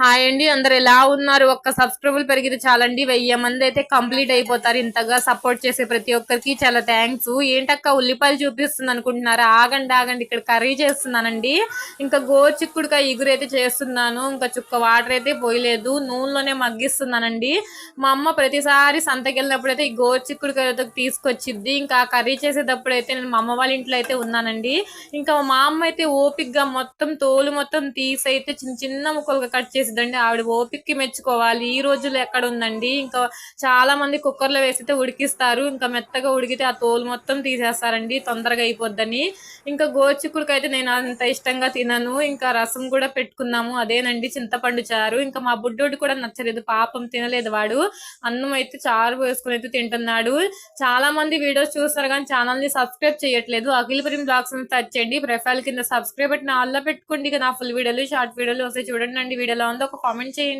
Hi అండి. అందరు ఎలా ఉన్నారు? ఒక్క సబ్స్క్రైబుల్ పెరిగితే చాలండి. వెయ్యి మంది అయితే కంప్లీట్ అయిపోతారు. ఇంతగా సపోర్ట్ చేసే ప్రతి ఒక్కరికి చాలా థ్యాంక్స్ ఏంటక్క ఉల్లిపాయలు చూపిస్తుంది అనుకుంటున్నారా? ఆగండి ఆగండి. ఇక్కడ కర్రీ చేస్తున్నానండి. ఇంకా గోచిక్కుడుకాయ ఇగురు అయితే చేస్తున్నాను. ఇంకా చుక్క వాటర్ అయితే పోయలేదు. నూనెలోనే మగ్గిస్తున్నానండి. మా అమ్మ ప్రతిసారి సంతకెళ్ళినప్పుడు అయితే ఈ గోచిక్కుడుకాయ తీసుకొచ్చిద్ది. ఇంకా కర్రీ చేసేటప్పుడు అయితే నేను మా అమ్మ వాళ్ళ ఇంట్లో అయితే ఉన్నానండి. ఇంకా మా అమ్మ అయితే ఓపిక్గా మొత్తం తోలు మొత్తం తీసి అయితే చిన్న చిన్న ముక్కలుగా కట్ చేసి చేసిద్దండి ఆవిడ ఓపిక్కి మెచ్చుకోవాలి. ఈ రోజుల్లో ఎక్కడ ఉందండి? ఇంకా చాలా మంది కుక్కర్లో వేసితే ఉడికిస్తారు. ఇంకా మెత్తగా ఉడికితే ఆ తోలు మొత్తం తీసేస్తారండి. తొందరగా అయిపోద్దని. ఇంకా గోచిక్కుడికి అయితే నేను అంత ఇష్టంగా తినను. ఇంకా రసం కూడా పెట్టుకున్నాము. అదేనండి చింతపండు చారు. ఇంకా మా బుడ్డోడు కూడా నచ్చలేదు. పాపం తినలేదు వాడు. అన్నం అయితే చారు వేసుకుని అయితే తింటున్నాడు. చాలా మంది వీడియోస్ చూస్తారు కానీ ఛానల్ని సబ్స్క్రైబ్ చేయట్లేదు. అఖిల్ ప్రేమ్ బ్లాగ్స్ టచ్ చేయండి ప్రొఫైల్ కింద సబ్స్క్రైబ్ బట్టి ఆల్లో పెట్టుకోండి ఇక నా ఫుల్ వీడియోలు షార్ట్ వీడియోలు వస్తే చూడండి అండి. వీడియోలో ఉందో? ఒక కామెంట్ చేయండి.